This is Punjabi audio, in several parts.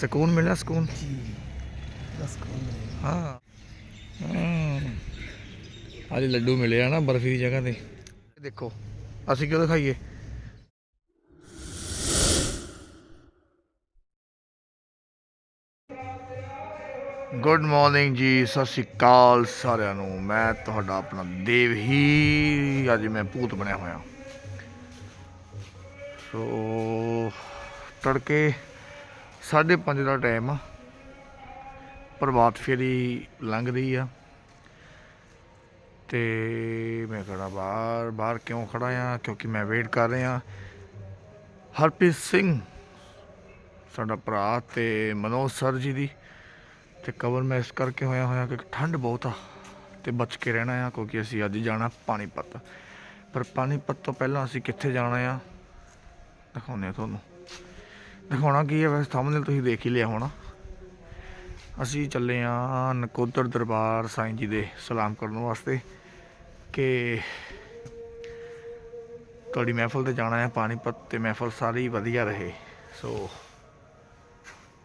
ਸਕੂਨ ਮਿਲਿਆ ਸਕੂਨ? ਜੀ ਮਿਲੇ ਹਾਂ। ਅੱਜ ਲੱਡੂ ਮਿਲੇ ਆ ਨਾ ਬਰਫੀ ਦੀ ਜਗ੍ਹਾ ਤੇ। ਦੇਖੋ ਅਸੀਂ ਕਿਉਂ ਦਿਖਾਈਏ? ਗੁੱਡ ਮਾਰਨਿੰਗ ਜੀ ਸਤਿ ਸ਼੍ਰੀ ਅਕਾਲ ਸਾਰਿਆਂ ਨੂੰ। ਮੈਂ ਤੁਹਾਡਾ ਆਪਣਾ ਦੇਵ ਹੀ ਅੱਜ ਮੈਂ ਭੂਤ ਬਣਿਆ ਹੋਇਆ। ਸੋ ਤੜਕੇ 5:30 ਦਾ ਟਾਈਮ ਆ। ਪ੍ਰਭਾਤ ਫੇਰੀ ਲੰਘ ਰਹੀ ਆ। ਤੇ ਮੈਂ ਖੜਾ ਬਾਹਰ ਬਾਹਰ ਕਿਉਂ ਖੜਾ ਆ? ਕਿਉਂਕਿ ਮੈਂ ਵੇਟ ਕਰ ਰਿਹਾ। ਹਰਪ੍ਰੀਤ ਸਿੰਘ, ਸਾਡਾ ਭਰਾ ਤੇ ਮਨੋਜ ਸਰ ਜੀ ਦੀ। ਤੇ ਕਵਰ ਮੈਂ ਇਸ ਕਰਕੇ ਹੋਇਆ ਹੋਇਆ ਕਿ ਠੰਡ ਬਹੁਤ ਆ ਤੇ ਬਚ ਕੇ ਰਹਿਣਾ ਆ, ਕਿਉਂਕਿ ਅਸੀਂ ਅੱਜ ਜਾਣਾ ਪਾਣੀਪਤ। ਪਰ ਪਾਣੀਪਤ ਤੋਂ ਪਹਿਲਾਂ ਅਸੀਂ ਕਿੱਥੇ ਜਾਣਾ ਆ? ਦਿਖਾਉਂਦੇ ਆ ਤੁਹਾਨੂੰ। ਦਿਖਾਉਣਾ ਕੀ ਹੈ? ਵੈਸੇ ਸਾਹਮਣੇ ਤੁਸੀਂ ਦੇਖ ਹੀ ਲਿਆ ਹੋਣਾ। ਅਸੀਂ ਚੱਲੇ ਆ ਨਕੋਦਰ ਦਰਬਾਰ ਸਾਈਂ ਜੀ ਦੇ ਸਲਾਮ ਕਰਨ ਵਾਸਤੇ ਕਿ ਤੁਹਾਡੀ ਮਹਿਫਲ ਤੇ ਜਾਣਾ ਹੈ, ਪਾਣੀਪਤ ਤੇ ਮਹਿਫਲ ਸਾਰੀ ਵਧੀਆ ਰਹੇ। ਸੋ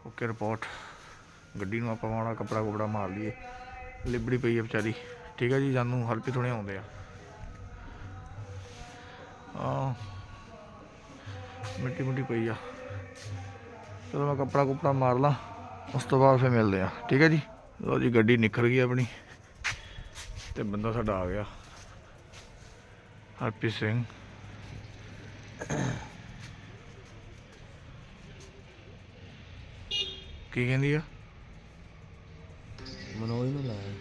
ਓਕੇ ਰਿਪੋਰਟ ਗੱਡੀ ਨੂੰ ਆਪਾਂ ਮਾੜਾ ਕੱਪੜਾ ਕੁਪੜਾ ਮਾਰ ਲਈਏ। ਲਿਬੜੀ ਪਈ ਹੈ ਵਿਚਾਰੀ। ਠੀਕ ਹੈ ਜੀ, ਜਾਨੂੰ ਹਲਪੀ ਥੋੜੇ ਆਉਂਦੇ ਆ। ਆ ਮਿੱਟੀ ਮੁੱਟੀ ਪਈ ਆ। ਚਲੋ ਮੈਂ ਕੱਪੜਾ ਕੁਪੜਾ ਮਾਰ ਲਾਂ ਉਸ ਤੋਂ ਬਾਅਦ ਫਿਰ ਮਿਲਦੇ ਆ। ਠੀਕ ਹੈ ਜੀ? ਲੋ ਜੀ ਗੱਡੀ ਨਿਖਰ ਗਈ ਆਪਣੀ। ਤੇ ਬੰਦਾ ਸਾਡਾ ਆ ਗਿਆ। ਹਰਪ੍ਰੀਤ ਸਿੰਘ। ਕੀ ਕਹਿੰਦੀ ਆ? ਮਨੋਜ ਨੂੰ ਲਾਇਆ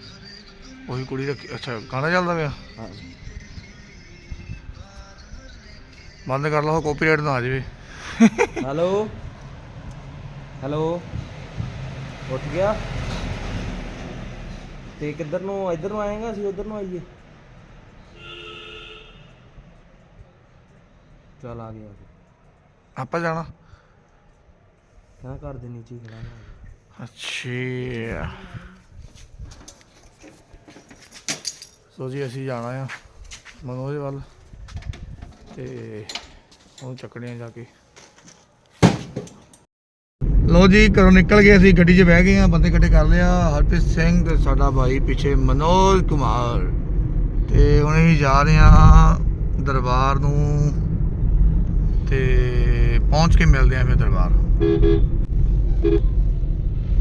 ਉਹੀ ਕੁੜੀ ਦਾ ਕੀ- ਅੱਛਾ ਗਾਣਾ ਚੱਲਦਾ ਪਿਆ? ਹਾਂ ਬੰਦ ਕਰ ਲਓ ਕਾਪੀਰਾਈਟ ਨਾ ਆ ਜਾਵੇ। ਹੈਲੋ ਹੈਲੋ ਉੱਠ ਗਿਆ? ਤੇ ਕਿੱਧਰ ਨੂੰ ਇੱਧਰ ਨੂੰ ਆਏਗਾ ਅਸੀਂ ਉਧਰ ਨੂੰ ਆਈਏ? ਚਲ ਆ ਗਿਆ ਆਪਾਂ ਜਾਣਾ? ਕਿਆ ਕਰ ਦੇ ਨੀਚੇ ਖੜਾ ਨਾ ਅੱਛਾ। ਸੋ ਜੀ ਅਸੀਂ ਜਾਣਾ ਆ ਮਨੋਜ ਵੱਲ। ਤੇ ਉਹ ਚੱਕਣੇ ਜਾ ਕੇ। ਲੋ ਜੀ ਘਰੋਂ ਨਿਕਲ ਗਏ ਅਸੀਂ ਗੱਡੀ 'ਚ ਬਹਿ ਗਏ ਆ ਬੰਦੇ ਇਕੱਠੇ ਕਰ ਲਿਆ ਹਰਪ੍ਰੀਤ ਸਿੰਘ ਤੇ ਸਾਡਾ ਭਾਈ ਪਿੱਛੇ ਮਨੋਜ ਕੁਮਾਰ। ਤੇ ਹੁਣ ਅਸੀਂ ਜਾ ਰਹੇ ਆ ਦਰਬਾਰ ਨੂੰ। ਤੇ ਪਹੁੰਚ ਕੇ ਮਿਲਦੇ ਆ ਫਿਰ ਦਰਬਾਰ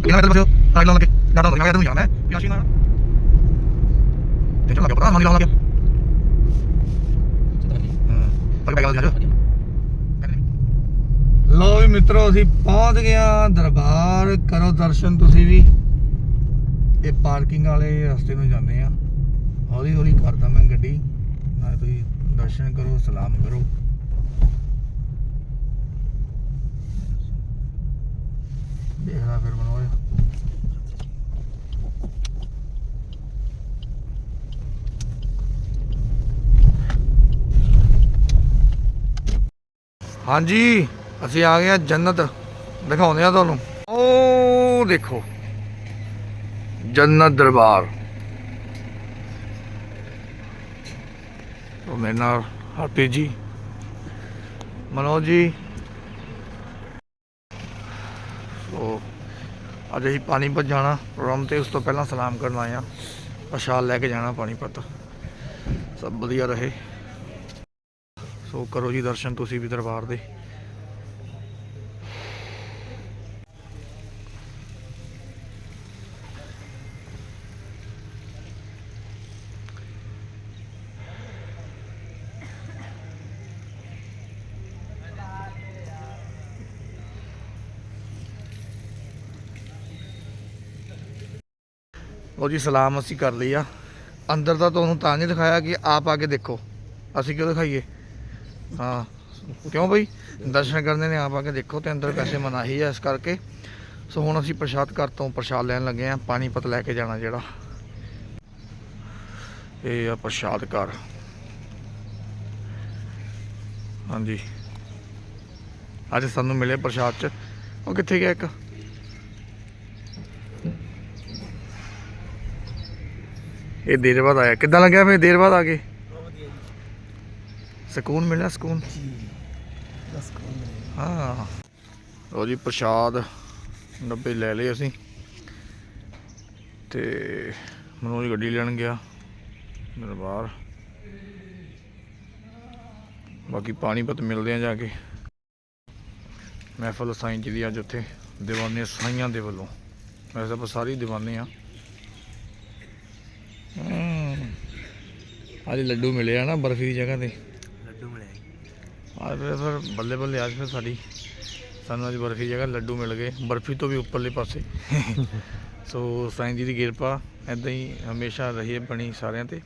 ਕਿਹਨਾਂ ਜੋ ਆਈ ਲਾਉਣ ਲੱਗੇ। ਡਾਟਾ ਲੱਗਿਆ ਤੈਨੂੰ ਜਾਣਾ ਹੈ। ਯਾਸ਼ੀ ਨਾ ਤੇ ਚੱਲ ਗਿਆ ਪਤਾ ਮੰਨ ਲਾਉਣ ਲੱਗਿਆ ਹੂੰ। ਪਰ ਗੱਲ ਜਾ ਮਿੱਤਰੋ, ਅਸੀਂ ਪਹੁੰਚ ਗਏ ਆ ਦਰਬਾਰ। ਕਰੋ ਦਰਸ਼ਨ ਤੁਸੀਂ ਵੀ। ਇਹ ਪਾਰਕਿੰਗ ਵਾਲੇ ਰਸਤੇ ਨੂੰ ਜਾਂਦੇ ਆ ਹੌਲੀ ਹੌਲੀ ਕਰਦਾ ਮੈਂ ਗੱਡੀ। ਨਾਲ ਤੁਸੀਂ ਦਰਸ਼ਨ ਕਰੋ, ਸਲਾਮ ਕਰੋ। ਦੇਖਦਾ ਫਿਰ ਮਨੋਜ। ਹਾਂਜੀ। ਅਸੀਂ ਆ ਗਏ ਆ ਜੰਨਤ, ਦਿਖਾਉਂਦੇ ਆ ਤੁਹਾਨੂੰ। ਉਹ ਦੇਖੋ, ਜੰਨਤ ਦਰਬਾਰ। ਉਹ ਮੇਰੇ ਨਾਲ ਹਰਪ੍ਰੀਤ ਜੀ, ਮਨੋਜ ਜੀ। ਸੋ, ਅੱਜ ਅਸੀਂ ਪਾਣੀਪਤ ਜਾਣਾ, ਪ੍ਰੋਗਰਾਮ ਤੇ ਉਸ ਤੋਂ ਪਹਿਲਾਂ ਸਲਾਮ ਕਰਨ ਆਏ ਆ। ਪ੍ਰਸ਼ਾਦ ਲੈ ਕੇ ਜਾਣਾ ਪਾਣੀਪਤ। ਸਭ ਵਧੀਆ ਰਹੇ। ਸੋ ਕਰੋ ਜੀ ਦਰਸ਼ਨ ਤੁਸੀਂ ਵੀ ਦਰਬਾਰ ਦੇ। ਲੋ ਜੀ, ਸਲਾਮ ਅਸੀਂ ਕਰ ਲਈ ਆ। ਅੰਦਰ ਦਾ ਤੁਹਾਨੂੰ ਤਾਂ ਨਹੀਂ ਦਿਖਾਇਆ ਕਿ ਆਪ ਆ ਕੇ ਦੇਖੋ। ਅਸੀਂ ਕਿਉਂ ਦਿਖਾਈਏ? ਹਾਂ, ਕਿਉਂ ਬਈ? ਦਰਸ਼ਨ ਕਰਨੇ ਨੇ, ਆਪ ਆ ਕੇ ਦੇਖੋ ਤੇ ਅੰਦਰ ਪੈਸੇ ਮਨਾਹੀ ਆ ਇਸ ਕਰਕੇ। ਸੋ ਹੁਣ ਅਸੀਂ ਪ੍ਰਸ਼ਾਦ ਘਰ ਤੋਂ ਪ੍ਰਸ਼ਾਦ ਲੈਣ ਲੱਗੇ ਆ ਪਾਣੀਪਤ ਲੈ ਕੇ ਜਾਣਾ ਜਿਹੜਾ। ਇਹ ਆ ਪ੍ਰਸ਼ਾਦ ਘਰ। ਹਾਂਜੀ। ਅੱਜ ਸਾਨੂੰ ਮਿਲੇ ਪ੍ਰਸ਼ਾਦ ਚ। ਉਹ ਕਿੱਥੇ ਗਿਆ ਇੱਕ? ਇਹ ਦੇਰ ਬਾਅਦ ਆਇਆ। ਕਿੱਦਾਂ ਲੱਗਿਆ ਫਿਰ ਦੇਰ ਬਾਅਦ ਆ ਕੇ? ਸਕੂਨ ਮਿਲਿਆ ਸਕੂਨ? ਹਾਂ। ਲੋ ਜੀ ਪ੍ਰਸ਼ਾਦ ਡੱਬੇ ਲੈ ਲਏ ਅਸੀਂ। ਤੇ ਮਨੋਜ ਗੱਡੀ ਲੈਣ ਗਿਆ ਮੇਰੇ ਬਾਹਰ ਬਾਕੀ ਪਾਣੀਪਤ ਮਿਲਦੇ ਆ ਜਾ ਕੇ। ਮਹਿਫਲ ਸਾਈਂ ਜੀ ਦੀ ਅੱਜ ਉੱਥੇ ਦੀਵਾਨੇ ਸਾਈਆਂ ਦੇ ਵੱਲੋਂ। ਵੈਸੇ ਤਾਂ ਆਪਾਂ ਸਾਰੇ ਦੀਵਾਨੇ ਆ। ਅੱਜ ਲੱਡੂ ਮਿਲੇ ਆ ਨਾ ਬਰਫੀ ਦੀ ਜਗ੍ਹਾ ਤੇ। ਲੱਡੂ ਮਿਲਿਆ ਅੱਜ ਫਿਰ ਫਿਰ ਬੱਲੇ ਬੱਲੇ ਅੱਜ ਫਿਰ ਸਾਡੀ ਸਾਨੂੰ ਅੱਜ ਬਰਫੀ ਜਗ੍ਹਾ ਲੱਡੂ ਮਿਲ ਗਏ। ਬਰਫੀ ਤੋਂ ਵੀ ਉੱਪਰਲੇ ਪਾਸੇ। ਸੋ ਸਾਈਂ ਜੀ ਦੀ ਕਿਰਪਾ ਐਦਾਂ ਹੀ ਹਮੇਸ਼ਾ ਰਹੀ ਬਣੀ ਸਾਰਿਆਂ ਤੇ।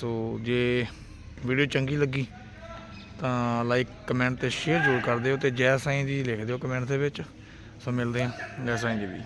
ਸੋ ਜੇ ਵੀਡੀਓ ਚੰਗੀ ਲੱਗੀ ਤਾਂ ਲਾਈਕ ਕਮੈਂਟ ਤੇ ਸ਼ੇਅਰ ਜ਼ਰੂਰ ਕਰ ਦਿਓ ਤੇ ਜੈ ਸਾਈਂ ਜੀ ਲਿਖ ਦਿਓ ਕਮੈਂਟ ਦੇ ਵਿੱਚ। ਸੋ ਮਿਲਦੇ ਹਾਂ ਜੈ ਸਾਈਂ ਜੀ ਦੀ